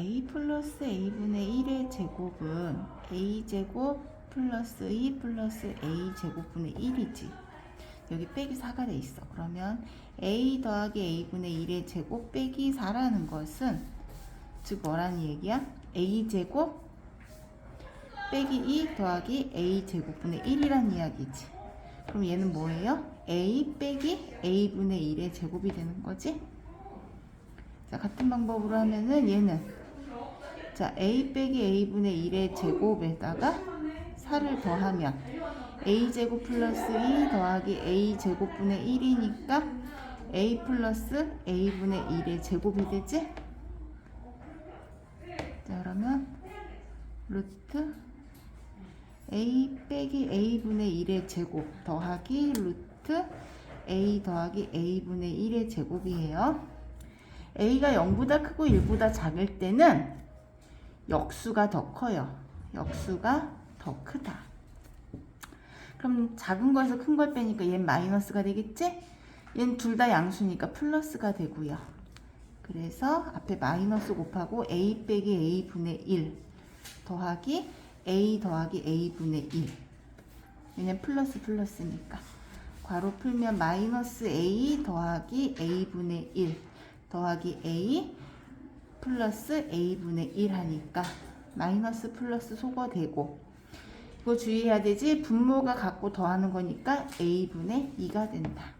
a 플러스 a분의 1의 제곱은 a제곱 플러스 2 플러스 a 제곱분의 1이지. 여기 빼기 4가 돼 있어. 그러면 a 더하기 a분의 1의 제곱 빼기 4라는 것은 즉 뭐라는 얘기야? a 제곱 빼기 2 더하기 a 제곱분의 1이란 이야기지. 그럼 얘는 뭐예요? a 빼기 a분의 1의 제곱이 되는 거지? 자, 같은 방법으로 하면은 얘는 자, a 빼기 a분의 1의 제곱에다가 4를 더하면 a 제곱 플러스 2 더하기 a 제곱분의 1이니까 a 플러스 a분의 1의 제곱이 되지? 자, 그러면 루트 a 빼기 a분의 1의 제곱 더하기 루트 a 더하기 a분의 1의 제곱이에요. a가 0보다 크고 1보다 작을 때는 역수가 더 커요. 역수가 더 크다. 그럼 작은 거에서 큰 걸 빼니까 얘는 마이너스가 되겠지? 얘는 둘 다 양수니까 플러스가 되고요. 그래서 앞에 마이너스 곱하고 a 빼기 a분의 1 더하기 a 더하기 a분의 1 왜냐면 플러스 플러스니까 괄호 풀면 마이너스 a 더하기 a분의 1 더하기 a 플러스 a분의 1 하니까 마이너스 플러스 소거되고 이거 주의해야 되지 분모가 갖고 더하는 거니까 a분의 2가 된다.